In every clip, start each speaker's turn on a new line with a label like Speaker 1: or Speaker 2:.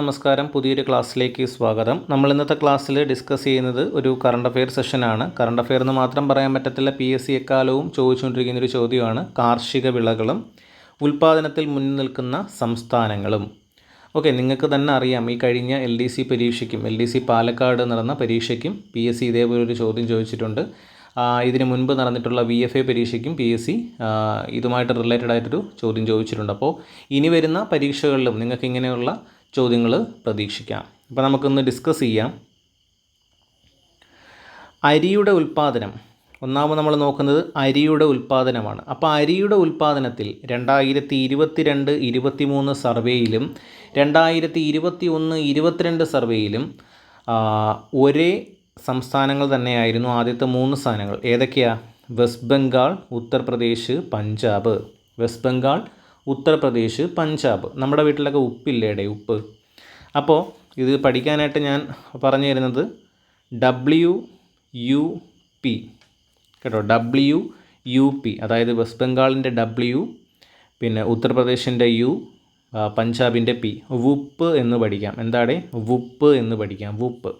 Speaker 1: നമസ്കാരം. പുതിയൊരു ക്ലാസ്സിലേക്ക് സ്വാഗതം. നമ്മൾ ഇന്നത്തെ ക്ലാസ്സിൽ ഡിസ്കസ് ചെയ്യുന്നത് ഒരു കറണ്ട് അഫെയർ സെഷനാണ് കറണ്ട് അഫെയർ എന്ന് മാത്രം പറയാൻ പറ്റത്തില്ല. പി എസ് സി എക്കാലവും ചോദിച്ചുകൊണ്ടിരിക്കുന്ന ഒരു ചോദ്യമാണ്. കാർഷിക വിളകളും ഉൽപ്പാദനത്തിൽ മുന്നിൽ നിൽക്കുന്ന സംസ്ഥാനങ്ങളും. ഓക്കെ നിങ്ങൾക്ക് തന്നെ അറിയാം. ഈ കഴിഞ്ഞ എൽ ഡി സി പരീക്ഷയ്ക്കും എൽ ഡി സി പാലക്കാട് നടന്ന പരീക്ഷയ്ക്കും പി എസ് സി ഇതേപോലെ ഒരു ചോദ്യം ചോദിച്ചിട്ടുണ്ട്. ഇതിന് മുൻപ് നടന്നിട്ടുള്ള വി എഫ് എ പരീക്ഷയ്ക്കും പി എസ് സി ഇതുമായിട്ട് റിലേറ്റഡ് ആയിട്ടൊരു ചോദ്യം ചോദിച്ചിട്ടുണ്ട്. അപ്പോൾ ഇനി വരുന്ന പരീക്ഷകളിലും നിങ്ങൾക്ക് ഇങ്ങനെയുള്ള ചോദ്യങ്ങൾ പ്രതീക്ഷിക്കാം. അപ്പോൾ നമുക്കൊന്ന് ഡിസ്കസ് ചെയ്യാം. അരിയുടെ ഉൽപ്പാദനം ഒന്നാമത് നമ്മൾ നോക്കുന്നത് അരിയുടെ ഉൽപ്പാദനമാണ് അപ്പോൾ അരിയുടെ ഉൽപ്പാദനത്തിൽ രണ്ടായിരത്തി ഇരുപത്തി രണ്ട് ഇരുപത്തി മൂന്ന് സർവേയിലും രണ്ടായിരത്തി ഇരുപത്തി ഒന്ന് ഇരുപത്തിരണ്ട് സർവേയിലും ഒരേ സംസ്ഥാനങ്ങൾ തന്നെയായിരുന്നു ആദ്യത്തെ മൂന്ന് സ്ഥാനങ്ങൾ. ഏതൊക്കെയാണ് വെസ്റ്റ് ബംഗാൾ ഉത്തർപ്രദേശ് പഞ്ചാബ്. വെസ്റ്റ് ബംഗാൾ ഉത്തർപ്രദേശ് പഞ്ചാബ്. നമ്മുടെ വീട്ടിലൊക്കെ ഉപ്പില്ലേടെ ഉപ്പ്? അപ്പോൾ ഇത് പഠിക്കാനായിട്ട് ഞാൻ പറഞ്ഞു തരുന്നത് ഡബ്ല്യു യു പി. കേട്ടോ ഡബ്ല്യു യു പി. അതായത് വെസ്റ്റ് ബംഗാളിന്റെ ഡബ്ല്യു പിന്നെ ഉത്തർപ്രദേശിന്റെ യു പഞ്ചാബിന്റെ പി. വുപ്പ് എന്ന് പഠിക്കാം. എന്താണ്? വുപ്പ് എന്ന് പഠിക്കാം. വുപ്പ്.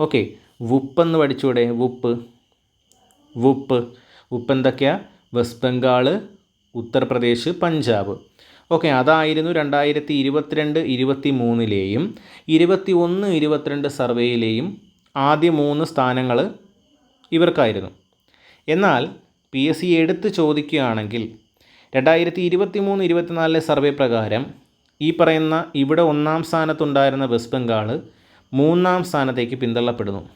Speaker 1: ഓക്കെ വുപ്പ് എന്ന് പഠിച്ചൂടെ? വുപ്പ്. വുപ്പ്. ഉപ്പ് എന്തൊക്കെയാണ് വെസ്റ്റ് ബംഗാൾ ഉത്തർപ്രദേശ് പഞ്ചാബ്. ഓക്കെ അതായിരുന്നു രണ്ടായിരത്തി ഇരുപത്തിരണ്ട് ഇരുപത്തി മൂന്നിലെയും ഇരുപത്തി ഒന്ന് ഇരുപത്തിരണ്ട് സർവേയിലെയും ആദ്യ മൂന്ന് സ്ഥാനങ്ങൾ ഇവർക്കായിരുന്നു. എന്നാൽ പി എസ് സി എടുത്ത് ചോദിക്കുകയാണെങ്കിൽ രണ്ടായിരത്തി ഇരുപത്തി മൂന്ന് ഇരുപത്തിനാലിലെ സർവേ പ്രകാരം ഈ പറയുന്ന ഇവിടെ ഒന്നാം സ്ഥാനത്തുണ്ടായിരുന്ന വെസ്റ്റ് ബംഗാൾ മൂന്നാം സ്ഥാനത്തേക്ക് പിന്തള്ളപ്പെടുന്നു.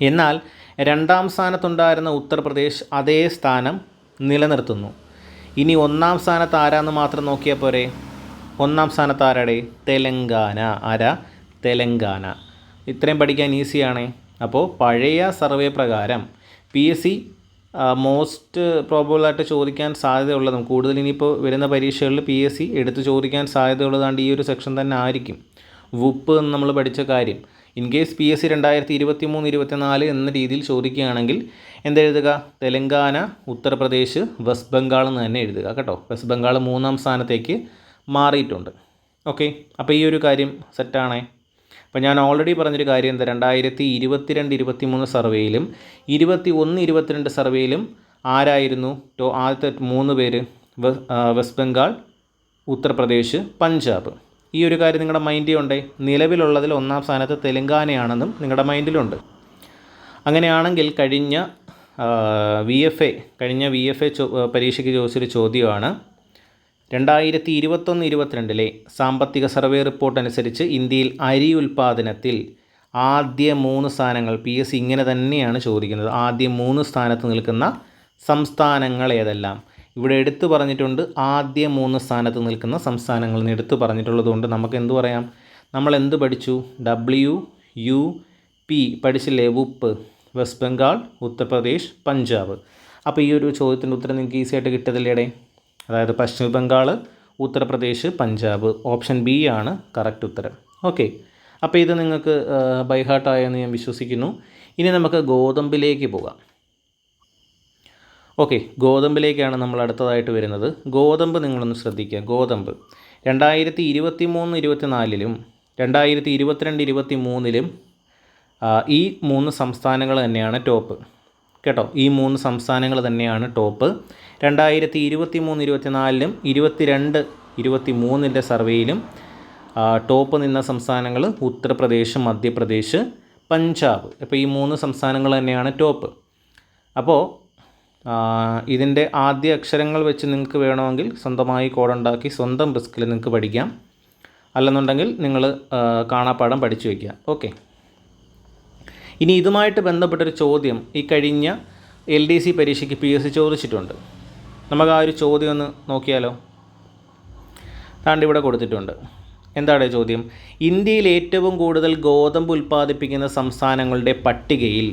Speaker 1: എന്നാൽ രണ്ടാം സ്ഥാനത്തുണ്ടായിരുന്ന ഉത്തർപ്രദേശ് അതേ സ്ഥാനം നിലനിർത്തുന്നു. ഇനി ഒന്നാം സ്ഥാനത്ത് ആരാന്ന് മാത്രം നോക്കിയാൽ പോരെ. ഒന്നാം സ്ഥാനത്ത് ആരാടെ? തെലങ്കാന. ആരാ? തെലങ്കാന. ഇത്രയും പഠിക്കാൻ ഈസിയാണ്. അപ്പോൾ പഴയ സർവേ പ്രകാരം പി എസ് സി മോസ്റ്റ് പ്രോബബിളായിട്ട് ചോദിക്കാൻ സാധ്യതയുള്ളതും കൂടുതൽ ഇനിയിപ്പോൾ വരുന്ന പരീക്ഷകളിൽ പി എസ് സി എടുത്ത് ചോദിക്കാൻ സാധ്യതയുള്ളതാണ്ട് ഈ ഒരു സെക്ഷൻ തന്നെ ആയിരിക്കും. വുപ്പ് എന്ന് നമ്മൾ പഠിച്ച കാര്യം. In case P S C രണ്ടായിരത്തി ഇരുപത്തി മൂന്ന് ഇരുപത്തിനാല് എന്ന രീതിയിൽ ചോദിക്കുകയാണെങ്കിൽ എന്തെഴുതുക? തെലങ്കാന ഉത്തർപ്രദേശ് വെസ്റ്റ് ബംഗാൾ എന്ന് തന്നെ എഴുതുക കേട്ടോ. വെസ്റ്റ് ബംഗാൾ മൂന്നാം സ്ഥാനത്തേക്ക് മാറിയിട്ടുണ്ട്. ഓക്കെ. അപ്പോൾ ഈ ഒരു കാര്യം സെറ്റാണേ അപ്പോൾ ഞാൻ ഓൾറെഡി പറഞ്ഞൊരു കാര്യം എന്താ? രണ്ടായിരത്തി ഇരുപത്തിരണ്ട് ഇരുപത്തി മൂന്ന് സർവേയിലും ഇരുപത്തി ഒന്ന് ഇരുപത്തിരണ്ട് സർവേയിലും ആരായിരുന്നു? ആദ്യത്തെ മൂന്ന് പേര് വെസ്റ്റ് ബംഗാൾ ഉത്തർപ്രദേശ് പഞ്ചാബ്. ഈ ഒരു കാര്യം നിങ്ങളുടെ മൈൻഡിൽ ഉണ്ടേ? നിലവിലുള്ളതിൽ ഒന്നാം സ്ഥാനത്ത് തെലങ്കാനയാണെന്നും നിങ്ങളുടെ മൈൻഡിലുണ്ട് അങ്ങനെയാണെങ്കിൽ കഴിഞ്ഞ വി എഫ് എ കഴിഞ്ഞ വി എഫ് എ പരീക്ഷയ്ക്ക് ചോദിച്ചൊരു ചോദ്യമാണ്. രണ്ടായിരത്തി ഇരുപത്തൊന്ന് ഇരുപത്തിരണ്ടിലെ സാമ്പത്തിക സർവേ റിപ്പോർട്ട് അനുസരിച്ച് ഇന്ത്യയിൽ അരി ഉൽപ്പാദനത്തിൽ ആദ്യ മൂന്ന് സ്ഥാനങ്ങൾ പി എസ് ഇങ്ങനെ തന്നെയാണ് ചോദിക്കുന്നത്. ആദ്യ മൂന്ന് സ്ഥാനത്ത് നിൽക്കുന്ന സംസ്ഥാനങ്ങൾ ഏതെല്ലാം? ഇവിടെ എടുത്തു പറഞ്ഞിട്ടുണ്ട് ആദ്യ മൂന്ന് സ്ഥാനത്ത് നിൽക്കുന്ന സംസ്ഥാനങ്ങളെന്ന് എടുത്തു പറഞ്ഞിട്ടുള്ളതുകൊണ്ട് നമുക്ക് എന്തു പറയാം? നമ്മൾ എന്ത് പഠിച്ചു? ഡബ്ല്യു യു പി പഠിച്ചില്ലേ? ഉപ്പ് വെസ്റ്റ് ബംഗാൾ ഉത്തർപ്രദേശ് പഞ്ചാബ്. അപ്പോൾ ഈ ഒരു ചോദ്യത്തിന്റെ ഉത്തരം നിങ്ങൾക്ക് ഈസി ആയിട്ട് കിട്ടത്തില്ലേടെ അതായത് പശ്ചിമ ബംഗാൾ ഉത്തർപ്രദേശ് പഞ്ചാബ്. ഓപ്ഷൻ ബി ആണ് കറക്റ്റ് ഉത്തരം. ഓക്കെ. അപ്പോൾ ഇത് നിങ്ങൾക്ക് ബൈഹാർട്ടായെന്ന് ഞാൻ വിശ്വസിക്കുന്നു. ഇനി നമുക്ക് ഗോതമ്പിലേക്ക് പോകാം. ഓക്കെ ഗോതമ്പിലേക്കാണ് നമ്മൾ അടുത്തതായിട്ട് വരുന്നത്. ഗോതമ്പ് നിങ്ങളൊന്ന് ശ്രദ്ധിക്കുക. ഗോതമ്പ്. രണ്ടായിരത്തി ഇരുപത്തി മൂന്ന് ഇരുപത്തിനാലിലും രണ്ടായിരത്തി ഇരുപത്തിരണ്ട് ഇരുപത്തി മൂന്നിലും ഈ മൂന്ന് സംസ്ഥാനങ്ങൾ തന്നെയാണ് ടോപ്പ്. കേട്ടോ? ഈ മൂന്ന് സംസ്ഥാനങ്ങൾ തന്നെയാണ് ടോപ്പ്. രണ്ടായിരത്തി ഇരുപത്തി മൂന്ന് ഇരുപത്തിനാലിലും ഇരുപത്തിരണ്ട് ഇരുപത്തി മൂന്നിന്റെ സർവേയിലും ടോപ്പ് നിന്ന സംസ്ഥാനങ്ങൾ ഉത്തർപ്രദേശ് മധ്യപ്രദേശ് പഞ്ചാബ്. അപ്പോൾ ഈ മൂന്ന് സംസ്ഥാനങ്ങൾ തന്നെയാണ് ടോപ്പ്. അപ്പോൾ ഇതിന്റെ ആദ്യ അക്ഷരങ്ങൾ വെച്ച് നിങ്ങൾക്ക് വേണമെങ്കിൽ സ്വന്തമായി കോഡുണ്ടാക്കി സ്വന്തം റിസ്കിൽ നിങ്ങൾക്ക് പഠിക്കാം. അല്ലെന്നുണ്ടെങ്കിൽ നിങ്ങൾ കാണാപ്പാഠം പഠിച്ചു വയ്ക്കുക. ഓക്കെ. ഇനി ഇതുമായിട്ട് ബന്ധപ്പെട്ടൊരു ചോദ്യം. ഈ കഴിഞ്ഞ എൽ ഡി സി പരീക്ഷയ്ക്ക് പി എസ് സി ചോദിച്ചിട്ടുണ്ട്. നമുക്ക് ആ ഒരു ചോദ്യം ഒന്ന് നോക്കിയാലോ? താണ്ടിവിടെ കൊടുത്തിട്ടുണ്ട്. എന്താണ് ചോദ്യം? ഇന്ത്യയിൽ ഏറ്റവും കൂടുതൽ ഗോതമ്പ് ഉൽപ്പാദിപ്പിക്കുന്ന സംസ്ഥാനങ്ങളുടെ പട്ടികയിൽ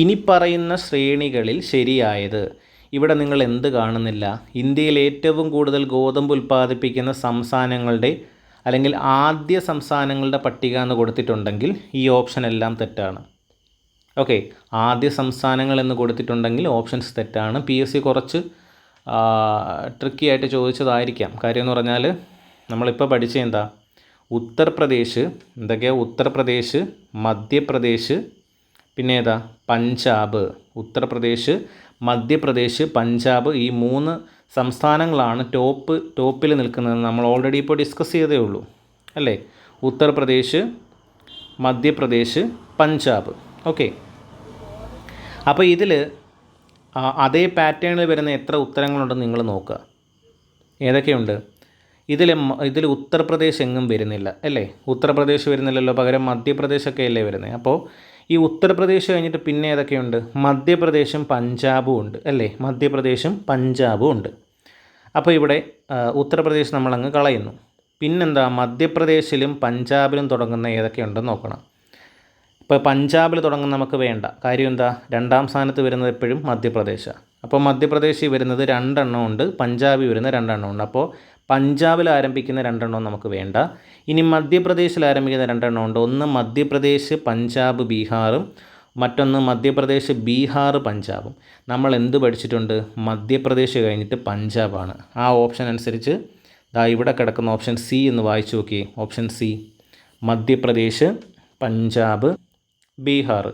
Speaker 1: ഇനി പറയുന്ന ശ്രേണികളിൽ ശരിയായത്. ഇവിടെ നിങ്ങൾ എന്ത് കാണുന്നില്ല. ഇന്ത്യയിൽ ഏറ്റവും കൂടുതൽ ഗോതമ്പ് ഉൽപ്പാദിപ്പിക്കുന്ന സംസ്ഥാനങ്ങളുടെ അല്ലെങ്കിൽ ആദ്യ സംസ്ഥാനങ്ങളുടെ പട്ടിക എന്ന് കൊടുത്തിട്ടുണ്ടെങ്കിൽ ഈ ഓപ്ഷൻ എല്ലാം തെറ്റാണ്. ഓക്കെ ആദ്യ സംസ്ഥാനങ്ങൾ എന്ന് കൊടുത്തിട്ടുണ്ടെങ്കിൽ ഓപ്ഷൻസ് തെറ്റാണ്. പി എസ് സി കുറച്ച് ട്രിക്കി ആയിട്ട് ചോദിച്ചതായിരിക്കാം. കാര്യം എന്ന് പറഞ്ഞാൽ നമ്മളിപ്പോൾ പഠിച്ച എന്താ? ഉത്തർപ്രദേശ് എന്തൊക്കെയാണ് ഉത്തർപ്രദേശ് മധ്യപ്രദേശ് പിന്നെ ഏതാ പഞ്ചാബ്. ഉത്തർപ്രദേശ് മധ്യപ്രദേശ് പഞ്ചാബ് ഈ മൂന്ന് സംസ്ഥാനങ്ങളാണ് ടോപ്പ് ടോപ്പിൽ നിൽക്കുന്നത്. നമ്മൾ ഓൾറെഡി ഇപ്പോൾ ഡിസ്കസ് ചെയ്തേ ഉള്ളൂ. അല്ലേ? ഉത്തർപ്രദേശ് മധ്യപ്രദേശ് പഞ്ചാബ്. ഓക്കെ. അപ്പോൾ ഇതിൽ അതേ പാറ്റേണിൽ വരുന്ന എത്ര ഉത്തരങ്ങളുണ്ടെന്ന് നിങ്ങൾ നോക്കുക. ഏതൊക്കെയുണ്ട്? ഇതിൽ ഇതിൽ ഉത്തർപ്രദേശ് എങ്ങും വരുന്നില്ല. അല്ലേ? ഉത്തർപ്രദേശ് വരുന്നില്ലല്ലോ പകരം മധ്യപ്രദേശൊക്കെ അല്ലേ വരുന്നത് അപ്പോൾ ഈ ഉത്തർപ്രദേശ് കഴിഞ്ഞിട്ട് പിന്നെ ഏതൊക്കെയുണ്ട്? മധ്യപ്രദേശും പഞ്ചാബും ഉണ്ട് അല്ലേ? മധ്യപ്രദേശും പഞ്ചാബും ഉണ്ട്. അപ്പോൾ ഇവിടെ ഉത്തർപ്രദേശ് നമ്മളങ്ങ് കളയുന്നു. പിന്നെന്താ? മധ്യപ്രദേശിലും പഞ്ചാബിലും തുടങ്ങുന്ന ഏതൊക്കെയുണ്ടെന്ന് നോക്കണം. ഇപ്പോൾ പഞ്ചാബിൽ തുടങ്ങുന്ന നമുക്ക് വേണ്ട. കാര്യം എന്താ? രണ്ടാം സ്ഥാനത്ത് വരുന്നത് എപ്പോഴും മധ്യപ്രദേശാണ് അപ്പോൾ മധ്യപ്രദേശിൽ വരുന്നത് രണ്ടെണ്ണം ഉണ്ട് പഞ്ചാബിൽ വരുന്ന രണ്ടെണ്ണം ഉണ്ട്. അപ്പോൾ പഞ്ചാബിൽ ആരംഭിക്കുന്ന രണ്ടെണ്ണം നമുക്ക് വേണ്ട. ഇനി മധ്യപ്രദേശിൽ ആരംഭിക്കുന്ന രണ്ടെണ്ണം ഉണ്ട്. ഒന്ന് മധ്യപ്രദേശ് പഞ്ചാബ് ബീഹാറും. മറ്റൊന്ന് മധ്യപ്രദേശ് ബീഹാർ പഞ്ചാബും. നമ്മൾ എന്ത് പഠിച്ചിട്ടുണ്ട്? മധ്യപ്രദേശ് കഴിഞ്ഞിട്ട് പഞ്ചാബാണ്. ആ ഓപ്ഷൻ അനുസരിച്ച് ദാ ഇവിടെ കിടക്കുന്ന ഓപ്ഷൻ സി എന്ന് വായിച്ചു നോക്കി ഓപ്ഷൻ സി മധ്യപ്രദേശ് പഞ്ചാബ് ബീഹാർ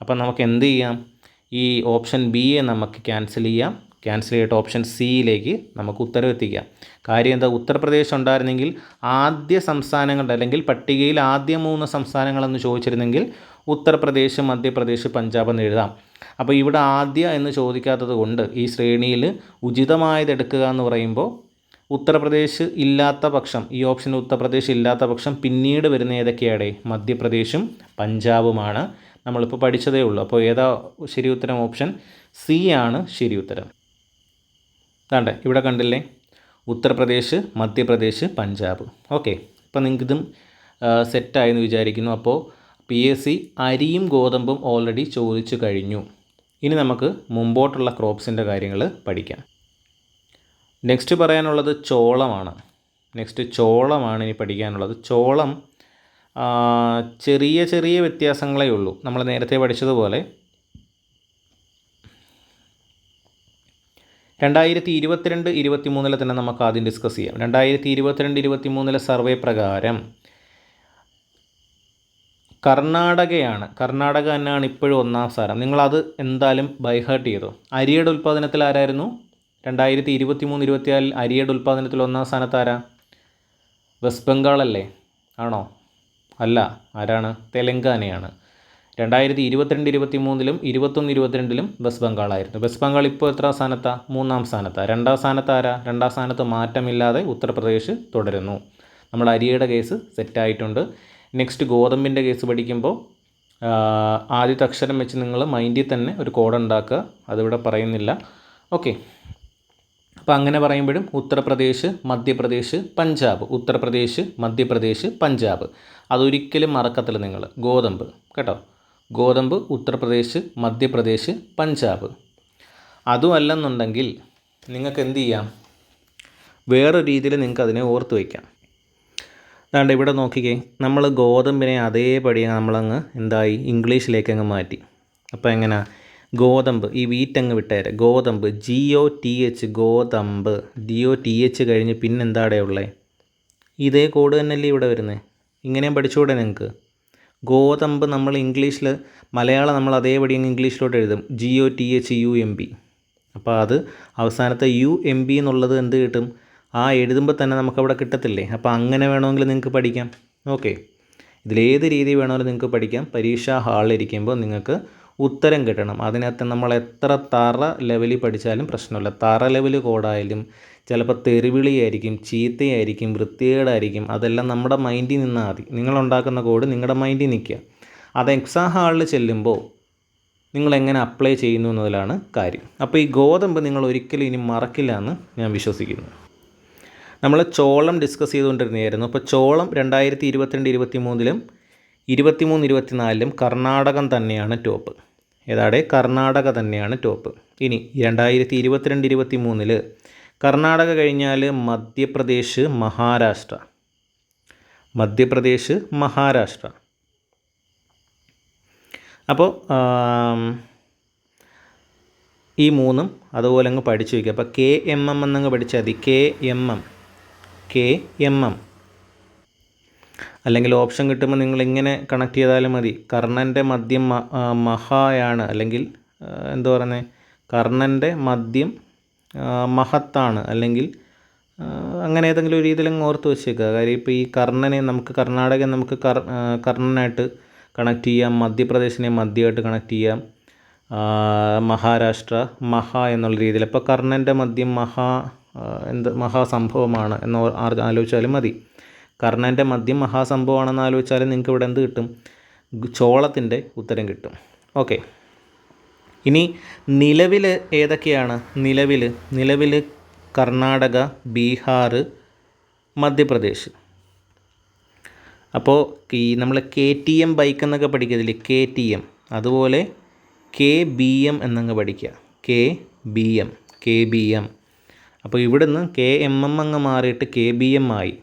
Speaker 1: അപ്പം നമുക്ക് എന്ത് ചെയ്യാം? ഈ ഓപ്ഷൻ ബിയെ നമുക്ക് ക്യാൻസൽ ചെയ്യാം. ക്യാൻസൽ ചെയ്തിട്ട് ഓപ്ഷൻ സിയിലേക്ക് നമുക്ക് ഉത്തരവെത്തിക്കാം കാര്യം എന്താ? ഉത്തർപ്രദേശ് ഉണ്ടായിരുന്നെങ്കിൽ ആദ്യ സംസ്ഥാനങ്ങളുടെ അല്ലെങ്കിൽ പട്ടികയിൽ ആദ്യ മൂന്ന് സംസ്ഥാനങ്ങളെന്ന് ചോദിച്ചിരുന്നെങ്കിൽ ഉത്തർപ്രദേശ് മധ്യപ്രദേശ് പഞ്ചാബ് എന്ന് എഴുതാം. അപ്പോൾ ഇവിടെ ആദ്യ എന്ന് ചോദിക്കാത്തത് കൊണ്ട് ഈ ശ്രേണിയിൽ ഉചിതമായത് എടുക്കുക എന്ന് പറയുമ്പോൾ ഉത്തർപ്രദേശ് ഇല്ലാത്ത പക്ഷം ഈ ഓപ്ഷൻ ഉത്തർപ്രദേശ് ഇല്ലാത്ത പക്ഷം പിന്നീട് വരുന്ന ഏതൊക്കെയാണ് മധ്യപ്രദേശും പഞ്ചാബുമാണ്. നമ്മളിപ്പോൾ പഠിച്ചതേ ഉള്ളൂ. അപ്പോൾ ഏതാ ശരി ഉത്തരം? ഓപ്ഷൻ സി ആണ് ശരി ഉത്തരം. ഇവിടെ കണ്ടില്ലേ? ഉത്തർപ്രദേശ് മധ്യപ്രദേശ് പഞ്ചാബ്. ഓക്കെ. അപ്പോൾ നിങ്ങൾക്കിതും സെറ്റായെന്ന് വിചാരിക്കുന്നു. അപ്പോൾ പി എസ് സി അരിയും ഗോതമ്പും ഓൾറെഡി ചോദിച്ചു കഴിഞ്ഞു. ഇനി നമുക്ക് മുമ്പോട്ടുള്ള ക്രോപ്സിന്റെ കാര്യങ്ങൾ പഠിക്കാം. നെക്സ്റ്റ് പറയാനുള്ളത് ചോളമാണ്. നെക്സ്റ്റ് ചോളമാണ് ഇനി പഠിക്കാനുള്ളത്. ചോളം ചെറിയ ചെറിയ വ്യത്യാസങ്ങളേ ഉള്ളൂ. നമ്മൾ നേരത്തെ പഠിച്ചതുപോലെ രണ്ടായിരത്തി ഇരുപത്തിരണ്ട് ഇരുപത്തി മൂന്നിലെ തന്നെ നമുക്ക് ആദ്യം ഡിസ്കസ് ചെയ്യാം. രണ്ടായിരത്തി ഇരുപത്തിരണ്ട് ഇരുപത്തി മൂന്നിലെ സർവേ പ്രകാരം കർണാടകയാണ്. കർണാടക തന്നെയാണ് ഇപ്പോഴും ഒന്നാം സ്ഥാനം. നിങ്ങളത് എന്തായാലും ബൈഹാർട്ട് ചെയ്തു? അരിയുടെ ഉൽപ്പാദനത്തിൽ ആരായിരുന്നു? രണ്ടായിരത്തി ഇരുപത്തി മൂന്ന് ഇരുപത്തിനാലിൽ അരിയുടെ ഉൽപ്പാദനത്തിൽ ഒന്നാം സ്ഥാനത്ത് ആരാ? വെസ്റ്റ് ബംഗാളല്ലേ ആണോ? അല്ല. ആരാണ്? തെലങ്കാനയാണ്. രണ്ടായിരത്തി ഇരുപത്തിരണ്ട് ഇരുപത്തി മൂന്നിലും ഇരുപത്തൊന്ന് ഇരുപത്തിരണ്ടിലും വെസ്റ്റ് ബംഗാളായിരുന്നു. വെസ്റ്റ് ബംഗാൾ ഇപ്പോൾ എത്ര സ്ഥാനത്താ? മൂന്നാം സ്ഥാനത്താ. രണ്ടാം സ്ഥാനത്ത് ആരാ രണ്ടാം സ്ഥാനത്ത് മാറ്റമില്ലാതെ ഉത്തർപ്രദേശ് തുടരുന്നു. നമ്മൾ അരിയുടെ കേസ് സെറ്റായിട്ടുണ്ട് നെക്സ്റ്റ് ഗോതമ്പിന്റെ കേസ് പഠിക്കുമ്പോൾ ആദ്യത്തെ അക്ഷരം വെച്ച് നിങ്ങൾ മൈൻഡിൽ തന്നെ ഒരു കോഡ് ഉണ്ടാക്കുക. അതിവിടെ പറയുന്നില്ല. ഓക്കെ അപ്പോൾ അങ്ങനെ പറയുമ്പോഴും ഉത്തർപ്രദേശ് മധ്യപ്രദേശ് പഞ്ചാബ്. ഉത്തർപ്രദേശ് മധ്യപ്രദേശ് പഞ്ചാബ്. അതൊരിക്കലും മറക്കത്തില്ല നിങ്ങൾ. ഗോതമ്പ്. കേട്ടോ? ഗോതമ്പ് ഉത്തർപ്രദേശ് മധ്യപ്രദേശ് പഞ്ചാബ്. അതുമല്ലെന്നുണ്ടെങ്കിൽ നിങ്ങൾക്ക് എന്ത് ചെയ്യാം? വേറെ രീതിയിൽ നിങ്ങൾക്ക് അതിനെ ഓർത്ത് വയ്ക്കാം. അതാണ്ട് ഇവിടെ നോക്കിക്കേ. നമ്മൾ ഗോതമ്പിനെ അതേപടി നമ്മളങ്ങ് എന്തായി? ഇംഗ്ലീഷിലേക്ക് അങ്ങ് മാറ്റി. അപ്പോൾ എങ്ങനെ? ഗോതമ്പ് ഈ വീറ്റ് അങ്ങ് വിട്ടേരെ. ഗോതമ്പ് ജി ഒ ടി എച്ച് ഗോതമ്പ്. ഡി ഒ ടി എച്ച് കഴിഞ്ഞ് പിന്നെന്താടെ ഉള്ളത് ഇതേ കോഡ് തന്നെയല്ലേ ഇവിടെ വരുന്നത് ഇങ്ങനെയും പഠിച്ചുകൂടെ നിങ്ങൾക്ക്? ഗോതമ്പ് നമ്മൾ ഇംഗ്ലീഷിൽ മലയാളം നമ്മൾ അതേപടി അങ്ങ് ഇംഗ്ലീഷിലോട്ട് എഴുതും. G O T H U M B അപ്പോൾ അത് അവസാനത്തെ യു എം ബി എന്നുള്ളത് എന്ത് കിട്ടും? ആ എഴുതുമ്പോൾ തന്നെ നമുക്കവിടെ കിട്ടത്തില്ലേ? അപ്പോൾ അങ്ങനെ വേണമെങ്കിൽ നിങ്ങൾക്ക് പഠിക്കാം. ഓക്കെ. ഇതിലേത് രീതി വേണമെങ്കിലും നിങ്ങൾക്ക് പഠിക്കാം. പരീക്ഷാ ഹാളിലിരിക്കുമ്പോൾ നിങ്ങൾക്ക് ഉത്തരം കിട്ടണം. അതിനകത്ത് നമ്മൾ എത്ര തറ ലെവലിൽ പഠിച്ചാലും പ്രശ്നമില്ല. തറ ലെവൽ കോഡായാലും ചിലപ്പോൾ തെറിവിളിയായിരിക്കും ചീത്തയായിരിക്കും വൃത്തികേടായിരിക്കും അതെല്ലാം നമ്മുടെ മൈൻഡിൽ നിന്നാൽ മതി. നിങ്ങളുണ്ടാക്കുന്ന കോഡ് നിങ്ങളുടെ മൈൻഡിൽ നിൽക്കുക. അത് എക്സാം ഹാളിൽ ചെല്ലുമ്പോൾ നിങ്ങൾ എങ്ങനെ അപ്ലൈ ചെയ്യുന്നു എന്നതിലാണ് കാര്യം. അപ്പോൾ ഈ ഗോതമ്പ് നിങ്ങൾ ഒരിക്കലും ഇനി മറക്കില്ല എന്ന് ഞാൻ വിശ്വസിക്കുന്നു. നമ്മൾ ചോളം ഡിസ്കസ് ചെയ്തുകൊണ്ടിരുന്നതായിരുന്നു. അപ്പോൾ ചോളം രണ്ടായിരത്തി ഇരുപത്തിരണ്ട് ഇരുപത്തി മൂന്നിലും ഇരുപത്തിമൂന്ന് ഇരുപത്തിനാലിലും കർണാടകം തന്നെയാണ് ടോപ്പ് ഏതാടെ? കർണാടക തന്നെയാണ് ടോപ്പ് ഇനി രണ്ടായിരത്തി ഇരുപത്തിരണ്ട് ഇരുപത്തി മൂന്നിൽ കർണാടക കഴിഞ്ഞാൽ മധ്യപ്രദേശ് മഹാരാഷ്ട്ര. മധ്യപ്രദേശ് മഹാരാഷ്ട്ര. അപ്പോൾ ഈ മൂന്നും അതുപോലെ അങ്ങ് പഠിച്ചു വയ്ക്കുക. അപ്പോൾ കെ എം എം എന്നങ്ങ് പഠിച്ചാൽ മതി. K M M. K M M. അല്ലെങ്കിൽ ഓപ്ഷൻ കിട്ടുമ്പോൾ നിങ്ങൾ ഇങ്ങനെ കണക്ട് ചെയ്താലും മതി. കർണന്റെ മദ്യം മഹായാണ്. അല്ലെങ്കിൽ എന്താ പറയുന്നത് കർണന്റെ മദ്യം മഹത്താണ്. അല്ലെങ്കിൽ അങ്ങനെ ഏതെങ്കിലും ഒരു രീതിയിൽ അങ്ങ് ഓർത്ത് വെച്ചേക്കുക. കാര്യം ഇപ്പോൾ ഈ കർണനെ നമുക്ക് കർണാടകയെ നമുക്ക് കർ കർണനായിട്ട് കണക്ട് ചെയ്യാം. മധ്യപ്രദേശിനെ മധ്യമായിട്ട് കണക്ട് ചെയ്യാം. മഹാരാഷ്ട്ര മഹ എന്നുള്ള രീതിയിൽ. അപ്പോൾ കർണന്റെ മദ്യം മഹാ എന്ത് മഹാസംഭവമാണ് എന്ന് ആലോചിച്ചാലും മതി. കർണന്റെ മദ്യം മഹാസംഭവമാണെന്ന് ആലോചിച്ചാലും നിങ്ങൾക്ക് ഇവിടെ എന്ത് കിട്ടും? ചോളത്തിന്റെ ഉത്തരം കിട്ടും. ഓക്കെ. ഇനി നിലവിൽ ഏതൊക്കെയാണ്? നിലവിൽ നിലവിൽ കർണാടക ബീഹാർ മധ്യപ്രദേശ്. അപ്പോൾ ഈ നമ്മൾ കെ ടി എം ബൈക്ക് എന്നൊക്കെ പഠിക്കത്തില്ലേ? K T M. അതുപോലെ കെ ബി എം എന്നങ്ങ് പഠിക്കുക. K B M. K B M. അപ്പോൾ ഇവിടുന്ന് കെ എം എം അങ്ങ് മാറിയിട്ട് കെ ബി എം ആയി.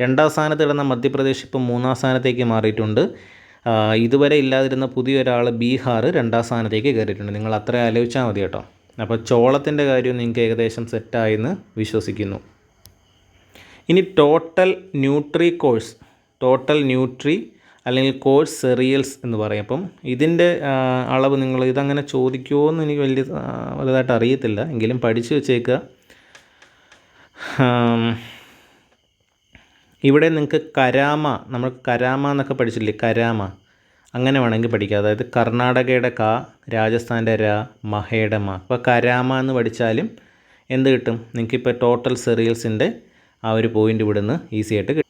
Speaker 1: രണ്ടാം സ്ഥാനത്ത് കിടന്ന മധ്യപ്രദേശ് ഇപ്പോൾ മൂന്നാം സ്ഥാനത്തേക്ക് മാറിയിട്ടുണ്ട്. ഇതുവരെ ഇല്ലാതിരുന്ന പുതിയൊരാൾ ബീഹാർ രണ്ടാം സ്ഥാനത്തേക്ക് കയറിയിട്ടുണ്ട്. നിങ്ങൾ അത്ര ആലോചിച്ചാൽ മതി കേട്ടോ. അപ്പോൾ ചോളത്തിന്റെ കാര്യം നിങ്ങൾക്ക് ഏകദേശം സെറ്റായെന്ന് വിശ്വസിക്കുന്നു. ഇനി total nutri coarse total nutri അല്ലെങ്കിൽ കോഴ്സ് സെറിയൽസ് എന്ന് പറയും. അപ്പം ഇതിന്റെ അളവ് നിങ്ങൾ ഇതങ്ങനെ ചോദിക്കുമോ എന്ന് എനിക്ക് വലിയ വലുതായിട്ട് അറിയത്തില്ല. എങ്കിലും പഠിച്ചു വെച്ചേക്കുക. ഇവിടെ നിങ്ങൾക്ക് കരാമ നമ്മൾ കരാമ എന്നൊക്കെ പഠിച്ചില്ലേ കരാമ. അങ്ങനെ വേണമെങ്കിൽ പഠിക്കാം. അതായത് കർണാടകയുടെ ക രാജസ്ഥാന്റെ ര മഹയുടെ മ. അപ്പോൾ കരാമ എന്ന് പഠിച്ചാലും എന്ത് കിട്ടും? നിങ്ങൾക്കിപ്പോൾ ടോട്ടൽ സെറിയൽസിന്റെ ആ ഒരു പോയിന്റ് ഇവിടുന്ന് ഈസി ആയിട്ട് കിട്ടും.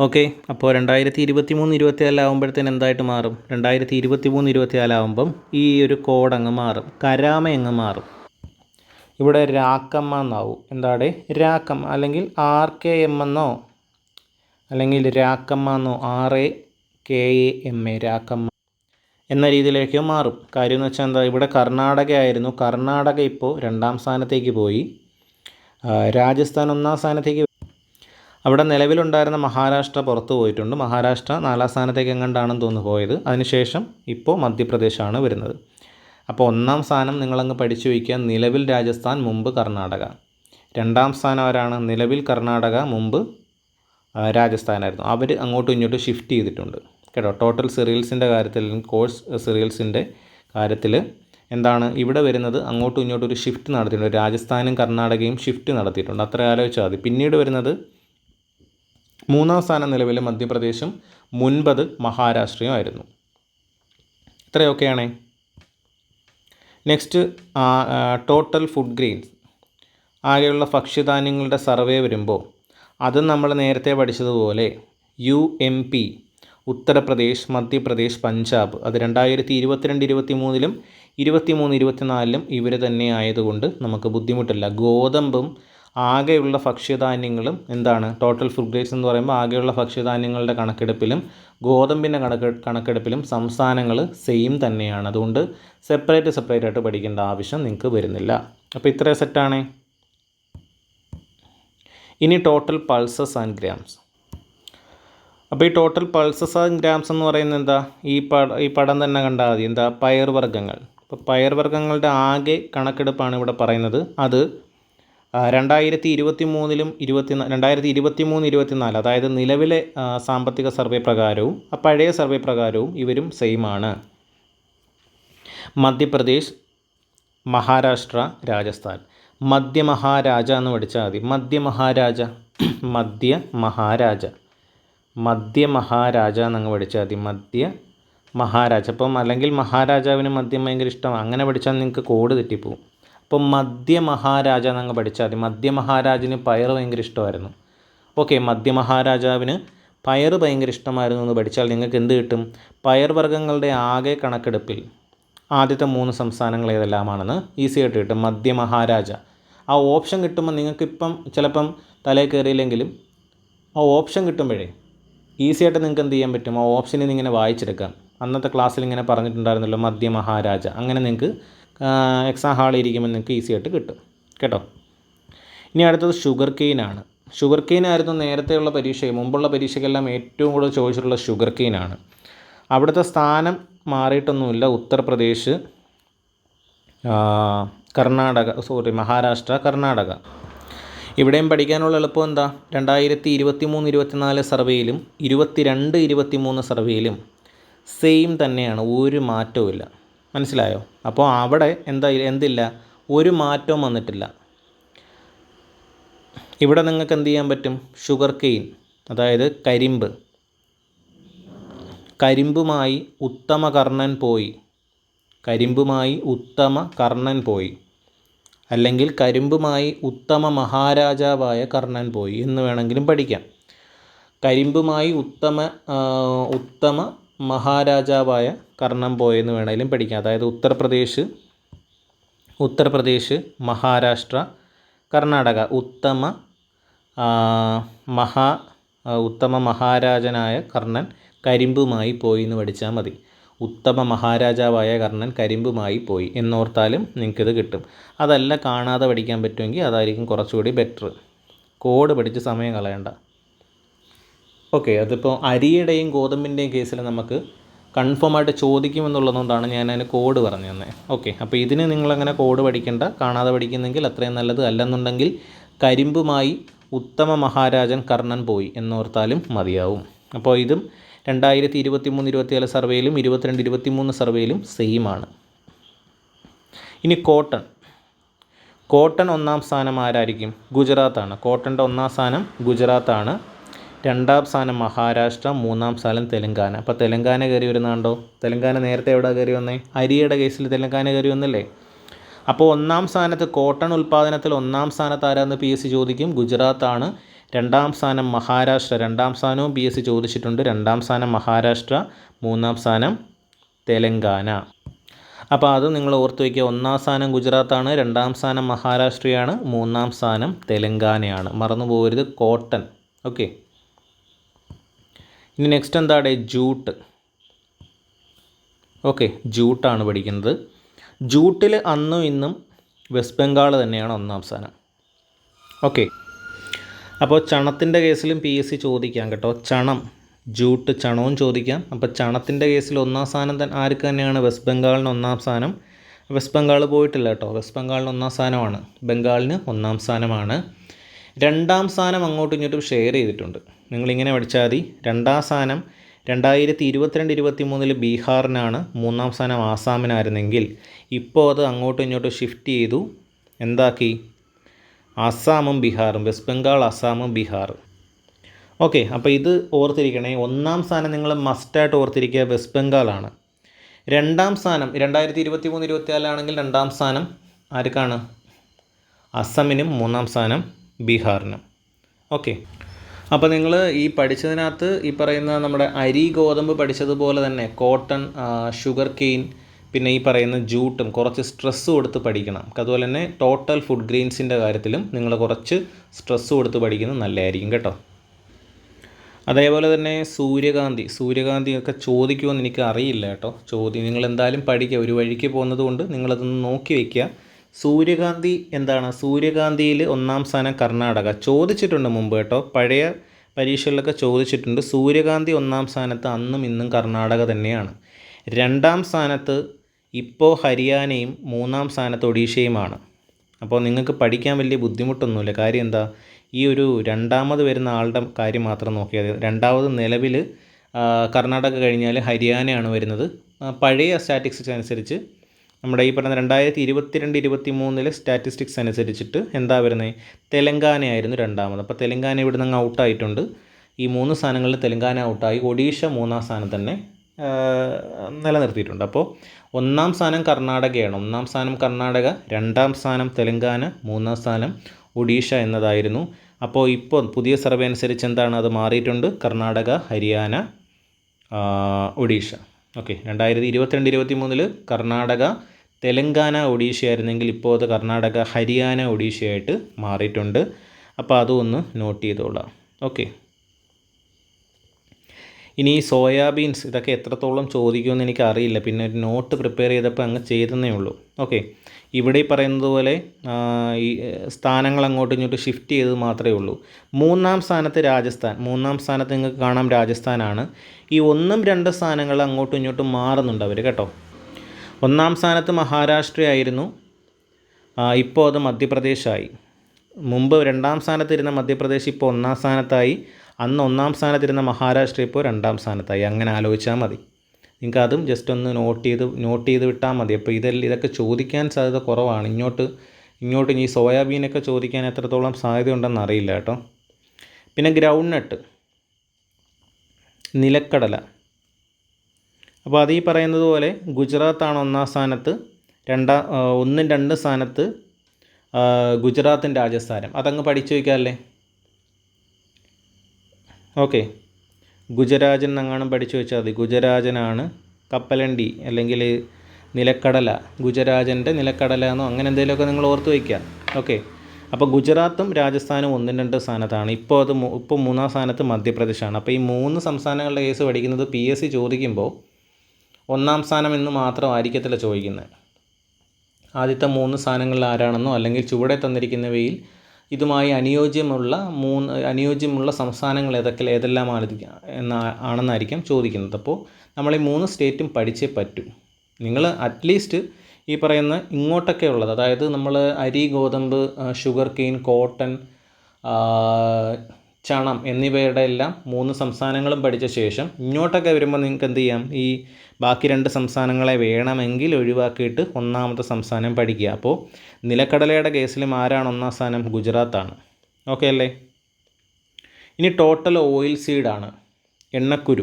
Speaker 1: ഓക്കെ അപ്പോൾ രണ്ടായിരത്തി ഇരുപത്തി മൂന്ന് ഇരുപത്തി നാലാകുമ്പോഴത്തേന് എന്തായിട്ട് മാറും? രണ്ടായിരത്തി ഇരുപത്തി മൂന്ന് ഇരുപത്തി നാലാകുമ്പം ഈ ഒരു കോഡ് അങ്ങ് മാറും. കരാമ അങ്ങ് മാറും. ഇവിടെ രാക്കമ്മ എന്നാവും. എന്താണ്? രാക്കമ്മ. അല്ലെങ്കിൽ ആർ കെ എം എന്നോ അല്ലെങ്കിൽ രാക്കമ്മ എന്നോ? R A K A M A Rakkamma എന്ന രീതിയിലേക്ക് മാറും. കാര്യം എന്ന് വെച്ചാൽ എന്താ? ഇവിടെ കർണാടക ആയിരുന്നു. കർണാടക ഇപ്പോൾ രണ്ടാം സ്ഥാനത്തേക്ക് പോയി. രാജസ്ഥാൻ ഒന്നാം സ്ഥാനത്തേക്ക് അവിടെ നിലവിലുണ്ടായിരുന്ന മഹാരാഷ്ട്ര പുറത്തു പോയിട്ടുണ്ട്. മഹാരാഷ്ട്ര നാലാം സ്ഥാനത്തേക്ക് എങ്ങാണ്ടാണെന്ന് തോന്നുന്നു പോയത്. അതിനുശേഷം ഇപ്പോൾ മധ്യപ്രദേശാണ് വരുന്നത്. അപ്പോൾ ഒന്നാം സ്ഥാനം നിങ്ങളങ്ങ് പഠിച്ചു വയ്ക്കുക. നിലവിൽ രാജസ്ഥാൻ മുമ്പ് കർണാടക. രണ്ടാം സ്ഥാനം ആരാണ്? നിലവിൽ കർണാടക മുമ്പ് രാജസ്ഥാനായിരുന്നു. അവർ അങ്ങോട്ടും ഇങ്ങോട്ടും ഷിഫ്റ്റ് ചെയ്തിട്ടുണ്ട്. കേട്ടോ ടോട്ടൽ സിറിയൽസിന്റെ കാര്യത്തിൽ കോഴ്സ് സിറിയൽസിന്റെ കാര്യത്തിൽ എന്താണ്? ഇവിടെ വരുന്നത് അങ്ങോട്ടും ഇങ്ങോട്ടും ഒരു ഷിഫ്റ്റ് നടത്തിയിട്ടുണ്ട്. രാജസ്ഥാനും കർണാടകയും ഷിഫ്റ്റ് നടത്തിയിട്ടുണ്ട്. അത്ര ആലോചിച്ചാൽ മതി. പിന്നീട് വരുന്നത് മൂന്നാം സ്ഥാനം നിലവിൽ മധ്യപ്രദേശും മുൻപത് മഹാരാഷ്ട്രയും ആയിരുന്നു. ഇത്രയൊക്കെയാണേ. നെക്സ്റ്റ് ടോട്ടൽ ഫുഡ് ഗ്രെയിൻസ് ആകെയുള്ള ഭക്ഷ്യധാന്യങ്ങളുടെ സർവേ വരുമ്പോൾ അത് നമ്മൾ നേരത്തെ പഠിച്ചതുപോലെ U M P Uttar Pradesh Madhya Pradesh Punjab അത് രണ്ടായിരത്തി ഇരുപത്തിരണ്ട് ഇരുപത്തി മൂന്നിലും ഇരുപത്തി മൂന്ന് ഇരുപത്തിനാലിലും ഇവർ തന്നെ ആയതുകൊണ്ട് നമുക്ക് ബുദ്ധിമുട്ടില്ല. ഗോതമ്പും ആകെയുള്ള ഭക്ഷ്യധാന്യങ്ങളും എന്താണ്? ടോട്ടൽ ഫുഡ് ഗ്രേഡ്സ് എന്ന് പറയുമ്പോൾ ആകെയുള്ള ഭക്ഷ്യധാന്യങ്ങളുടെ കണക്കെടുപ്പിലും ഗോതമ്പിന്റെ കണക്ക് കണക്കെടുപ്പിലും സംസ്ഥാനങ്ങൾ സെയിം തന്നെയാണ്. അതുകൊണ്ട് സെപ്പറേറ്റ് സെപ്പറേറ്റ് ആയിട്ട് പഠിക്കേണ്ട ആവശ്യം നിങ്ങൾക്ക് വരുന്നില്ല. അപ്പോൾ ഇത്രയും സെറ്റാണേ ഇനി ടോട്ടൽ പൾസസ് ആൻഡ് ഗ്രാംസ് അപ്പോൾ ഈ ടോട്ടൽ പൾസസ് ആൻഡ് ഗ്രാംസ് എന്ന് പറയുന്നത് എന്താ? ഈ പട ഈ പടം തന്നെ കണ്ടാൽ മതി. എന്താ? പയർവർഗങ്ങൾ അപ്പോൾ പയർവർഗങ്ങളുടെ ആകെ കണക്കെടുപ്പാണ് ഇവിടെ പറയുന്നത്. അത് രണ്ടായിരത്തി ഇരുപത്തി മൂന്നിലും ഇരുപത്തി രണ്ടായിരത്തി ഇരുപത്തി മൂന്ന് ഇരുപത്തിനാല് അതായത് നിലവിലെ സാമ്പത്തിക സർവേ പ്രകാരവും പഴയ സർവേ പ്രകാരവും ഇവരും സെയിം ആണ് മധ്യപ്രദേശ് മഹാരാഷ്ട്ര രാജസ്ഥാൻ. മധ്യ മഹാരാജ എന്ന് പഠിച്ചാൽ മതി. മധ്യ മഹാരാജ മധ്യ മഹാരാജ മധ്യ മഹാരാജ എന്നങ്ങ് പഠിച്ചാൽ മതി. മധ്യ മഹാരാജ. അപ്പം അല്ലെങ്കിൽ മഹാരാജാവിന് മദ്യം ഭയങ്കര ഇഷ്ടമാണ്. അങ്ങനെ പഠിച്ചാൽ നിങ്ങൾക്ക് കോഡ് തെറ്റിപ്പോവും. അപ്പം മധ്യ മഹാരാജ എന്നങ്ങ് പഠിച്ചാൽ മതി. മധ്യ മഹാരാജിന് പയർ ഭയങ്കര ഇഷ്ടമായിരുന്നു. ഓക്കെ മധ്യ മഹാരാജാവിന് പയർ ഭയങ്കര ഇഷ്ടമായിരുന്നു എന്ന് പഠിച്ചാൽ നിങ്ങൾക്ക് എന്ത് കിട്ടും? പയർ വർഗങ്ങളുടെ ആകെ കണക്കെടുപ്പിൽ ആദ്യത്തെ മൂന്ന് സംസ്ഥാനങ്ങൾ ഏതെല്ലാമാണെന്ന് ഈസി ആയിട്ട് കിട്ടും. മധ്യ മഹാരാജ ആ ഓപ്ഷൻ കിട്ടുമ്പോൾ നിങ്ങൾക്കിപ്പം ചിലപ്പം തലയിൽ കയറിയില്ലെങ്കിലും ആ ഓപ്ഷൻ കിട്ടുമ്പോഴേ ഈസി ആയിട്ട് നിങ്ങൾക്ക് എന്ത് ചെയ്യാൻ പറ്റും? ആ ഓപ്ഷനിൽ നിന്ന് ഇങ്ങനെ വായിച്ചെടുക്കാം. അന്നത്തെ ക്ലാസ്സിൽ ഇങ്ങനെ പറഞ്ഞിട്ടുണ്ടായിരുന്നല്ലോ മധ്യ മഹാരാജ അങ്ങനെ നിങ്ങൾക്ക് എക്സാം ഹാളിൽ ഇരിക്കുമ്പോൾ നിങ്ങൾക്ക് ഈസി ആയിട്ട് കിട്ടും. കേട്ടോ? ഇനി അടുത്തത് ഷുഗർ ആണ്. ഷുഗർ കെയിൻ ആയിരുന്നു നേരത്തെയുള്ള പരീക്ഷ മുമ്പുള്ള പരീക്ഷയ്ക്കെല്ലാം ഏറ്റവും കൂടുതൽ ചോദിച്ചിട്ടുള്ള ഷുഗർ ആണ്. അവിടുത്തെ സ്ഥാനം മാറിയിട്ടൊന്നുമില്ല. ഉത്തർപ്രദേശ് കർണാടക സോറി മഹാരാഷ്ട്ര കർണാടക. ഇവിടെയും പഠിക്കാനുള്ള എളുപ്പം എന്താ? രണ്ടായിരത്തി ഇരുപത്തി മൂന്ന് ഇരുപത്തിനാല് സർവേയിലും ഇരുപത്തി രണ്ട് ഇരുപത്തി മൂന്ന് സർവേയിലും സെയിം തന്നെയാണ്. ഒരു മാറ്റവും മനസ്സിലായോ? അപ്പോൾ അവിടെ എന്താ എന്തില്ല? ഒരു മാറ്റവും വന്നിട്ടില്ല. ഇവിടെ നിങ്ങൾക്ക് എന്ത് ചെയ്യാൻ പറ്റും? ഷുഗർ കെയിൻ അതായത് കരിമ്പ്. കരിമ്പുമായി ഉത്തമ കർണൻ പോയി. കരിമ്പുമായി ഉത്തമ കർണൻ പോയി. അല്ലെങ്കിൽ കരിമ്പുമായി ഉത്തമ മഹാരാജാവായ കർണൻ പോയി എന്ന് വേണമെങ്കിലും പഠിക്കാം. കരിമ്പുമായി ഉത്തമ ഉത്തമ മഹാരാജാവായ കർണം പോയെന്ന് വേണമെങ്കിലും പഠിക്കാം. അതായത് ഉത്തർപ്രദേശ് ഉത്തർപ്രദേശ് മഹാരാഷ്ട്ര കർണാടക. ഉത്തമ മഹാ ഉത്തമ മഹാരാജനായ കർണൻ കരിമ്പുമായി പോയി എന്ന് പഠിച്ചാൽ മതി. ഉത്തമ മഹാരാജാവായ കർണൻ കരിമ്പുമായി പോയി എന്നോർത്താലും നിങ്ങൾക്കിത് കിട്ടും. അതല്ല കാണാതെ പഠിക്കാൻ പറ്റുമെങ്കിൽ അതായിരിക്കും കുറച്ചുകൂടി ബെറ്റർ. കോഡ് പഠിച്ച് സമയം കളയണ്ട. ഓക്കെ അതിപ്പോൾ അരിയുടെയും ഗോതമ്പിന്റെയും കേസിൽ നമുക്ക് കൺഫേം ആയിട്ട് ചോദിക്കുമെന്നുള്ളതുകൊണ്ടാണ് ഞാൻ അതിന് കോഡ് പറഞ്ഞു തന്നെ ഓക്കെ അപ്പോൾ ഇതിന് നിങ്ങളങ്ങനെ കോഡ് പഠിക്കേണ്ട. കാണാതെ പഠിക്കുന്നെങ്കിൽ അത്രയും നല്ലത് അല്ലെന്നുണ്ടെങ്കിൽ കരിമ്പുമായി ഉത്തമ മഹാരാജൻ കർണൻ പോയി എന്നോർത്താലും മതിയാവും. അപ്പോൾ ഇതും രണ്ടായിരത്തി ഇരുപത്തി മൂന്ന് ഇരുപത്തിനാല് സർവേയിലും ഇരുപത്തിരണ്ട് ഇരുപത്തി മൂന്ന് സർവേയിലും സെയിം ആണ്. ഇനി കോട്ടൺ. കോട്ടൺ ഒന്നാം സ്ഥാനം ആരായിരിക്കും? ഗുജറാത്താണ്. കോട്ടന്റെ ഒന്നാം സ്ഥാനം ഗുജറാത്താണ്. രണ്ടാം സ്ഥാനം മഹാരാഷ്ട്ര മൂന്നാം സ്ഥാനം തെലങ്കാന. അപ്പോൾ തെലങ്കാന കയറി വരുന്നുണ്ടോ തെലങ്കാന നേരത്തെ എവിടെ കയറി വന്നേ? അരിയുടെ കേസിൽ തെലങ്കാന കയറി വന്നല്ലേ? അപ്പോൾ ഒന്നാം സ്ഥാനത്ത് കോട്ടൺ ഉൽപ്പാദനത്തിൽ ഒന്നാം സ്ഥാനത്ത് ആരാന്ന് പി എസ് സി ചോദിക്കും. ഗുജറാത്താണ് രണ്ടാം സ്ഥാനം മഹാരാഷ്ട്ര. രണ്ടാം സ്ഥാനവും പി എസ് സി ചോദിച്ചിട്ടുണ്ട്. രണ്ടാം സ്ഥാനം മഹാരാഷ്ട്ര മൂന്നാം സ്ഥാനം തെലങ്കാന. അപ്പോൾ അത് നിങ്ങൾ ഓർത്ത് വയ്ക്കുക. ഒന്നാം സ്ഥാനം ഗുജറാത്താണ് രണ്ടാം സ്ഥാനം മഹാരാഷ്ട്രയാണ് മൂന്നാം സ്ഥാനം തെലങ്കാനയാണ്. മറന്നു പോകരുത് കോട്ടൺ. ഓക്കെ. ഇനി നെക്സ്റ്റ് എന്താണ് ജൂട്ട് ഓക്കെ ജൂട്ടാണ് പഠിക്കുന്നത്. ജൂട്ടിൽ അന്നും ഇന്നും വെസ്റ്റ് ബംഗാൾ തന്നെയാണ് ഒന്നാം സ്ഥാനം. ഓക്കെ അപ്പോൾ ചണത്തിന്റെ കേസിലും പി എസ് സി ചോദിക്കാം കേട്ടോ. ചണം. ജൂട്ട് ചണവും ചോദിക്കാം. അപ്പോൾ ചണത്തിന്റെ കേസിൽ ഒന്നാം സ്ഥാനം തന്നെ ആർക്ക് തന്നെയാണ്? വെസ്റ്റ് ബംഗാളിന് ഒന്നാം സ്ഥാനം. വെസ്റ്റ് ബംഗാൾ പോയിട്ടില്ല കേട്ടോ. വെസ്റ്റ് ബംഗാളിന് ഒന്നാം സ്ഥാനമാണ്. ബംഗാളിന് ഒന്നാം സ്ഥാനമാണ്. രണ്ടാം സ്ഥാനം അങ്ങോട്ടും ഇങ്ങോട്ടും ഷെയർ ചെയ്തിട്ടുണ്ട്. നിങ്ങളിങ്ങനെ പഠിച്ചാൽ മതി. രണ്ടാം സ്ഥാനം രണ്ടായിരത്തി ഇരുപത്തിരണ്ട് ഇരുപത്തി മൂന്നിൽ ബീഹാറിനാണ്. മൂന്നാം സ്ഥാനം ആസാമിനായിരുന്നെങ്കിൽ ഇപ്പോൾ അത് അങ്ങോട്ടും ഇങ്ങോട്ടും ഷിഫ്റ്റ് ചെയ്തു. എന്താക്കി? ആസാമും ബീഹാറും വെസ്റ്റ് ബംഗാൾ അസാമും ബീഹാർ. ഓക്കെ അപ്പോൾ ഇത് ഓർത്തിരിക്കണേ. ഒന്നാം സ്ഥാനം നിങ്ങൾ മസ്റ്റായിട്ട് ഓർത്തിരിക്കുക വെസ്റ്റ് ബംഗാളാണ്. രണ്ടാം സ്ഥാനം രണ്ടായിരത്തി ഇരുപത്തി മൂന്ന് ഇരുപത്തിനാലാണെങ്കിൽ രണ്ടാം സ്ഥാനം ആർക്കാണ്? അസമിനും മൂന്നാം സ്ഥാനം ബീഹാറിനും. ഓക്കെ. അപ്പോൾ നിങ്ങൾ ഈ പഠിച്ചതിനകത്ത് ഈ പറയുന്ന നമ്മുടെ അരി ഗോതമ്പ് പഠിച്ചതുപോലെ തന്നെ കോട്ടൺ ഷുഗർ കെയിൻ പിന്നെ ഈ പറയുന്ന ജൂട്ടും കുറച്ച് സ്ട്രെസ്സ് കൊടുത്ത് പഠിക്കണം. അതുപോലെ തന്നെ ടോട്ടൽ ഫുഡ് ഗ്രെയിൻസിന്റെ കാര്യത്തിലും നിങ്ങൾ കുറച്ച് സ്ട്രെസ്സ് കൊടുത്ത് പഠിക്കുന്നത് നല്ലതായിരിക്കും കേട്ടോ. അതേപോലെ തന്നെ സൂര്യകാന്തി. സൂര്യകാന്തി ഒക്കെ ചോദിക്കുമെന്ന് എനിക്ക് അറിയില്ല കേട്ടോ. ചോദ്യം. നിങ്ങൾ എന്തായാലും പഠിക്കുക ഒരു വഴിക്ക് പോകുന്നത് കൊണ്ട് നിങ്ങളതൊന്ന് നോക്കി വയ്ക്കുക സൂര്യകാന്തി എന്താണ്? സൂര്യകാന്തിയിൽ ഒന്നാം സ്ഥാനം കർണാടക. ചോദിച്ചിട്ടുണ്ട് മുമ്പ് കേട്ടോ. പഴയ പരീക്ഷകളിലൊക്കെ ചോദിച്ചിട്ടുണ്ട്. സൂര്യകാന്തി ഒന്നാം സ്ഥാനത്ത് അന്നും ഇന്നും കർണാടക തന്നെയാണ്. രണ്ടാം സ്ഥാനത്ത് ഇപ്പോൾ ഹരിയാനയും മൂന്നാം സ്ഥാനത്ത് ഒഡീഷയുമാണ്. അപ്പോൾ നിങ്ങൾക്ക് പഠിക്കാൻ വലിയ ബുദ്ധിമുട്ടൊന്നുമില്ല. കാര്യം എന്താ? ഈ ഒരു രണ്ടാമത് വരുന്ന ആളുടെ കാര്യം മാത്രം നോക്കിയാൽ മതി. രണ്ടാമത് നിലവിൽ കർണാടക കഴിഞ്ഞാൽ ഹരിയാനയാണ് വരുന്നത്. പഴയ സ്റ്റാറ്റിക്സ് അനുസരിച്ച് നമ്മുടെ ഈ പറഞ്ഞ രണ്ടായിരത്തി ഇരുപത്തിരണ്ട് ഇരുപത്തി മൂന്നിലെ സ്റ്റാറ്റിസ്റ്റിക്സ് അനുസരിച്ചിട്ട് എന്താ വരുന്നത് തെലങ്കാനയായിരുന്നു രണ്ടാമത്. അപ്പോൾ തെലങ്കാന ഇവിടെ നിന്ന് ഔട്ടായിട്ടുണ്ട് ഈ മൂന്ന് സ്ഥാനങ്ങളിൽ തെലങ്കാന ഔട്ടായി ഒഡീഷ മൂന്നാം സ്ഥാനം തന്നെ നിലനിർത്തിയിട്ടുണ്ട്. അപ്പോൾ ഒന്നാം സ്ഥാനം കർണാടകയാണ്. ഒന്നാം സ്ഥാനം കർണാടക രണ്ടാം സ്ഥാനം തെലങ്കാന മൂന്നാം സ്ഥാനം ഒഡീഷ എന്നതായിരുന്നു. അപ്പോൾ ഇപ്പോൾ പുതിയ സർവേ അനുസരിച്ച് എന്താണ്? അത് മാറിയിട്ടുണ്ട്. കർണാടക ഹരിയാന ഒഡീഷ. ഓക്കെ രണ്ടായിരത്തി ഇരുപത്തിരണ്ട് ഇരുപത്തി മൂന്നിൽ കർണാടക തെലങ്കാന ഒഡീഷ ആയിരുന്നെങ്കിൽ ഇപ്പോൾ അത് കർണാടക ഹരിയാന ഒഡീഷയായിട്ട് മാറിയിട്ടുണ്ട്. അപ്പോൾ അതൊന്ന് നോട്ട് ചെയ്തോളാം. ഓക്കെ ഇനി സോയാബീൻസ് ഇതൊക്കെ എത്രത്തോളം ചോദിക്കുമെന്ന് എനിക്ക് അറിയില്ല പിന്നെ ഒരു നോട്ട് പ്രിപ്പയർ ചെയ്തപ്പോൾ അങ്ങ് ചെയ്തെന്നേ ഉള്ളൂ. ഓക്കെ ഇവിടെ ഈ പറയുന്നത് പോലെ ഈ സ്ഥാനങ്ങൾ അങ്ങോട്ടും ഇങ്ങോട്ടും ഷിഫ്റ്റ് ചെയ്തത് മാത്രമേ ഉള്ളൂ. മൂന്നാം സ്ഥാനത്ത് രാജസ്ഥാൻ. മൂന്നാം സ്ഥാനത്ത് നിങ്ങൾക്ക് കാണാം രാജസ്ഥാനാണ്. ഈ ഒന്നും രണ്ട് സ്ഥാനങ്ങൾ അങ്ങോട്ടും ഇങ്ങോട്ടും മാറുന്നുണ്ട് അവർ കേട്ടോ. ഒന്നാം സ്ഥാനത്ത് മഹാരാഷ്ട്രയായിരുന്നു. ഇപ്പോൾ അത് മധ്യപ്രദേശായി. മുമ്പ് രണ്ടാം സ്ഥാനത്തിരുന്ന മധ്യപ്രദേശ് ഇപ്പോൾ ഒന്നാം സ്ഥാനത്തായി. അന്ന് ഒന്നാം സ്ഥാനത്തിരുന്ന മഹാരാഷ്ട്ര ഇപ്പോൾ രണ്ടാം സ്ഥാനത്തായി. അങ്ങനെ ആലോചിച്ചാൽ മതി. നിങ്ങൾക്ക് അതും ജസ്റ്റ് ഒന്ന് നോട്ട് ചെയ്ത് നോട്ട് ചെയ്ത് വിട്ടാൽ മതി. അപ്പോൾ ഇതെല്ലാം ഇതൊക്കെ ചോദിക്കാൻ സാധ്യത കുറവാണ്. ഇങ്ങോട്ട് ഇങ്ങോട്ട് ഇനി സോയാബീനൊക്കെ ചോദിക്കാൻ എത്രത്തോളം സാധ്യത ഉണ്ടെന്ന് അറിയില്ല കേട്ടോ. പിന്നെ ഗ്രൗണ്ട് നട്ട് നിലക്കടല. അപ്പോൾ അത് ഈ പറയുന്നത് പോലെ ഗുജറാത്താണ് ഒന്നാം സ്ഥാനത്ത് രണ്ടാം ഒന്നും രണ്ട് സ്ഥാനത്ത് ഗുജറാത്തിന്റെ ഗുജറാത്തും രാജസ്ഥാനും. അതങ്ങ് പഠിച്ചു വയ്ക്കാമല്ലേ ഓക്കെ. ഗുജരാജൻ എന്നെങ്ങാനും പഠിച്ചു വെച്ചാൽ മതി. ഗുജരാജനാണ് കപ്പലണ്ടി അല്ലെങ്കിൽ നിലക്കടല. ഗുജരാജന്റെ നിലക്കടല എന്നോ അങ്ങനെ എന്തെങ്കിലുമൊക്കെ നിങ്ങൾ ഓർത്ത് വയ്ക്കുക. ഓക്കെ. അപ്പോൾ ഗുജറാത്തും രാജസ്ഥാനും ഒന്നും രണ്ട് സ്ഥാനത്താണ്. ഇപ്പോൾ അത് ഇപ്പോൾ മൂന്നാം സ്ഥാനത്ത് മധ്യപ്രദേശാണ്. അപ്പോൾ ഈ മൂന്ന് സംസ്ഥാനങ്ങളുടെ കേസ് പഠിക്കുന്നത് പി എസ് സി ചോദിക്കുമ്പോൾ ഒന്നാം സ്ഥാനം എന്ന് മാത്രമായിരിക്കത്തില്ല ചോദിക്കുന്നത്. ആദ്യത്തെ മൂന്ന് സ്ഥാനങ്ങളിൽ ആരാണെന്നോ അല്ലെങ്കിൽ ചുവടെ തന്നിരിക്കുന്നവയിൽ ഇതുമായി അനുയോജ്യമുള്ള മൂന്ന് അനുയോജ്യമുള്ള സംസ്ഥാനങ്ങൾ ഏതൊക്കെ ഏതെല്ലാമാണ് എന്ന ആണെന്നായിരിക്കും ചോദിക്കുന്നത്. അപ്പോൾ നമ്മൾ ഈ മൂന്ന് സ്റ്റേറ്റും പഠിച്ചേ പറ്റൂ. നിങ്ങൾ അറ്റ്ലീസ്റ്റ് ഈ പറയുന്ന ഇങ്ങോട്ടൊക്കെ ഉള്ളത് അതായത് നമ്മൾ അരി ഗോതമ്പ് ഷുഗർ കെയിൻ കോട്ടൺ ചണം എന്നിവയുടെ എല്ലാം മൂന്ന് സംസ്ഥാനങ്ങളും പഠിച്ച ശേഷം ഇങ്ങോട്ടൊക്കെ വരുമ്പോൾ നിങ്ങൾക്ക് എന്ത് ചെയ്യാം? ഈ ബാക്കി രണ്ട് സംസ്ഥാനങ്ങളെ വേണമെങ്കിൽ ഒഴിവാക്കിയിട്ട് ഒന്നാമത്തെ സംസ്ഥാനം പഠിക്കുക. അപ്പോൾ നിലക്കടലയുടെ കേസിലും ആരാണ് ഒന്നാം സ്ഥാനം? ഗുജറാത്താണ്. ഓക്കെ അല്ലേ? ഇനി ടോട്ടൽ ഓയിൽ സീഡാണ് എണ്ണക്കുരു.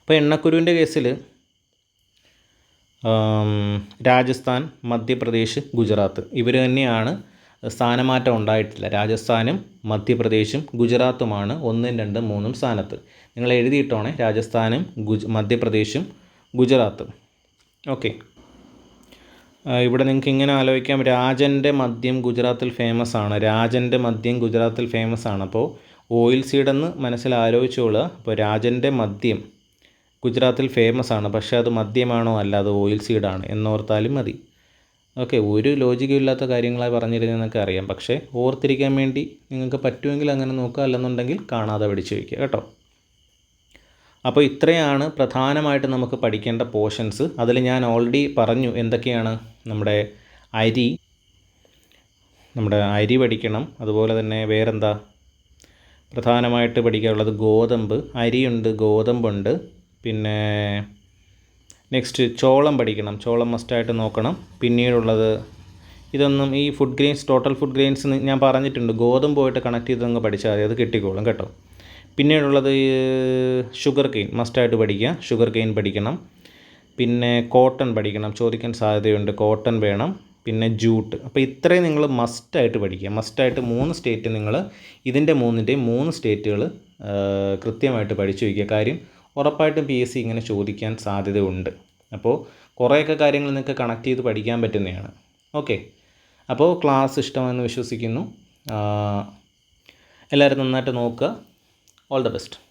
Speaker 1: അപ്പോൾ എണ്ണക്കുരുവിന്റെ കേസിൽ രാജസ്ഥാൻ മധ്യപ്രദേശ് ഗുജറാത്ത്. ഇവർ തന്നെയാണ് സ്ഥാനമാറ്റം ഉണ്ടായിട്ടില്ല. രാജസ്ഥാനും മധ്യപ്രദേശും ഗുജറാത്തുമാണ് ഒന്നും രണ്ടും മൂന്നും സ്ഥാനത്ത്. നിങ്ങൾ എഴുതിയിട്ടോണേ? രാജസ്ഥാനും ഗുജ് മധ്യപ്രദേശും ഗുജറാത്തും. ഓക്കെ. ഇവിടെ നിങ്ങൾക്ക് ഇങ്ങനെ ആലോചിക്കാം. രാജന്റെ മദ്യം ഗുജറാത്തിൽ ഫേമസ് ആണ്. രാജന്റെ മദ്യം ഗുജറാത്തിൽ ഫേമസ് ആണ്. അപ്പോൾ ഓയിൽ സീഡെന്ന് മനസ്സിൽ ആലോചിച്ചോളുക. അപ്പോൾ രാജന്റെ മദ്യം ഗുജറാത്തിൽ ഫേമസ് ആണ്. പക്ഷേ അത് മദ്യമാണോ? അല്ല അത് ഓയിൽ സീഡാണ് എന്നോർത്താലും മതി. ഓക്കെ ഒരു ലോജിക്കും ഇല്ലാത്ത കാര്യങ്ങളായി പറഞ്ഞിരുന്നതെന്നൊക്കെ അറിയാം. പക്ഷേ ഓർത്തിരിക്കാൻ വേണ്ടി നിങ്ങൾക്ക് പറ്റുമെങ്കിൽ അങ്ങനെ നോക്കുക. അല്ലെന്നുണ്ടെങ്കിൽ കാണാതെ പഠിച്ചു വയ്ക്കുക കേട്ടോ. അപ്പോൾ ഇത്രയാണ് പ്രധാനമായിട്ട് നമുക്ക് പഠിക്കേണ്ട പോർഷൻസ്. അതിൽ ഞാൻ ഓൾറെഡി പറഞ്ഞു എന്തൊക്കെയാണ് നമ്മുടെ അരി. നമ്മുടെ അരി പഠിക്കണം. അതുപോലെ തന്നെ വേറെന്താ? പ്രധാനമായിട്ട് പഠിക്കാനുള്ളത് ഗോതമ്പ്. അരിയുണ്ട് ഗോതമ്പുണ്ട്. പിന്നെ നെക്സ്റ്റ് ചോളം പഠിക്കണം. ചോളം മസ്റ്റായിട്ട് നോക്കണം. പിന്നീടുള്ളത് ഇതൊന്നും ഈ food grains total food grains ഞാൻ പറഞ്ഞിട്ടുണ്ട്. ഗോതമ്പ് പോയിട്ട് കണക്ട് ചെയ്ത് അങ്ങ് പഠിച്ചാൽ മതി. അത് കിട്ടിക്കോളും കേട്ടോ. പിന്നീടുള്ളത് ഷുഗർ കെയിൻ മസ്റ്റായിട്ട് പഠിക്കുക. ഷുഗർ കെയിൻ പഠിക്കണം. പിന്നെ കോട്ടൺ പഠിക്കണം. ചോദിക്കാൻ സാധ്യതയുണ്ട്. കോട്ടൺ വേണം. പിന്നെ ജൂട്ട് അപ്പോൾ ഇത്രയും നിങ്ങൾ മസ്റ്റായിട്ട് പഠിക്കുക. മസ്റ്റായിട്ട് മൂന്ന് സ്റ്റേറ്റ് നിങ്ങൾ ഇതിന്റെ മൂന്നിന്റെയും മൂന്ന് സ്റ്റേറ്റുകൾ കൃത്യമായിട്ട് പഠിച്ചു വയ്ക്കുക. കാര്യം ഉറപ്പായിട്ടും പി എസ് സി ഇങ്ങനെ ചോദിക്കാൻ സാധ്യതയുണ്ട്. അപ്പോൾ കുറേയൊക്കെ കാര്യങ്ങൾ നിങ്ങൾക്ക് കണക്ട് ചെയ്ത് പഠിക്കാൻ പറ്റുന്നതാണ്. ഓക്കെ അപ്പോൾ ക്ലാസ് ഇഷ്ടമാണെന്ന് വിശ്വസിക്കുന്നു. എല്ലാവരും നന്നായിട്ട് നോക്കുക. All the best